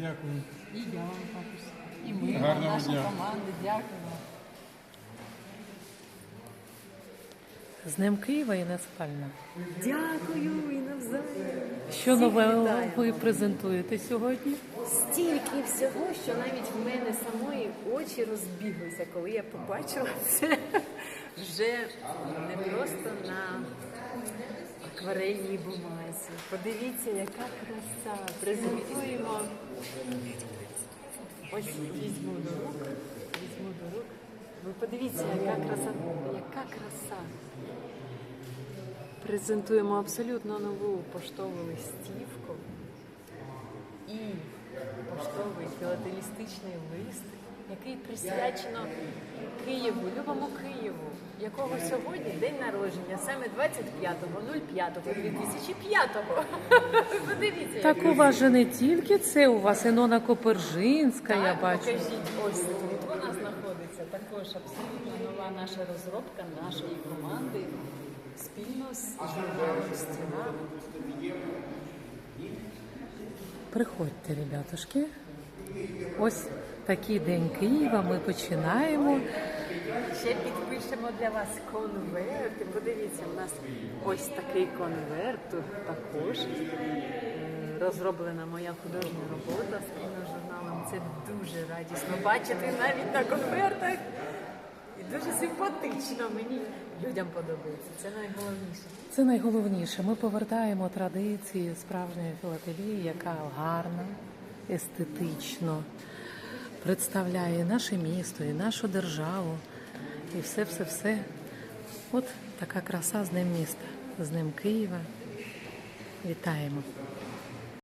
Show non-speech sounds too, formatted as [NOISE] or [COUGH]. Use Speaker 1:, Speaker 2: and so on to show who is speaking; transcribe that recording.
Speaker 1: Дякую.
Speaker 2: І я вам також. І ми,
Speaker 1: Гарного
Speaker 2: наша
Speaker 1: дня.
Speaker 2: команда, дякуємо.
Speaker 3: З Днем Києва і Спальна.
Speaker 4: Дякую і навзаєм.
Speaker 3: Що
Speaker 4: Всіх вітаємо.
Speaker 3: ви презентуєте сьогодні?
Speaker 4: Стільки всього, що навіть в мене самої очі розбіглися, коли я побачила це вже не просто на акварельній бумазі. Подивіться, яка краса. Презентуємо. Ось візьму до рук. Візьму до рук. Ви подивіться, яка краса, яка краса. Презентуємо абсолютно нову поштову листівку і поштовий філателістичний лист, який присвячено Києву, любому Києву, якого сьогодні день народження, саме 25.05.2005. [LAUGHS] Подивіться,
Speaker 3: Так у вас же не тільки це, у вас Інона Копержинська, я
Speaker 4: Так,
Speaker 3: бачу.
Speaker 4: Покажіть, ось тут вона знаходиться. Також абсолютно нова наша розробка нашої команди спільно з журналом Стіна.
Speaker 3: Приходьте, ребятушки. Ось такий день Києва. Ми починаємо.
Speaker 4: Ще підпишемо для вас конверти. Подивіться, у нас ось такий конверт. Також е, розроблена моя художня робота спільно з журналом. Це дуже радісно бачити навіть на конвертах. І дуже симпатично. Мені людям подобається. Це найголовніше.
Speaker 3: Це найголовніше. Ми повертаємо традиції справжньої філателії, яка гарна, естетично представляє наше місто і нашу державу. І все, все, все. От така краса з ним міста, з ним Києва. Вітаємо!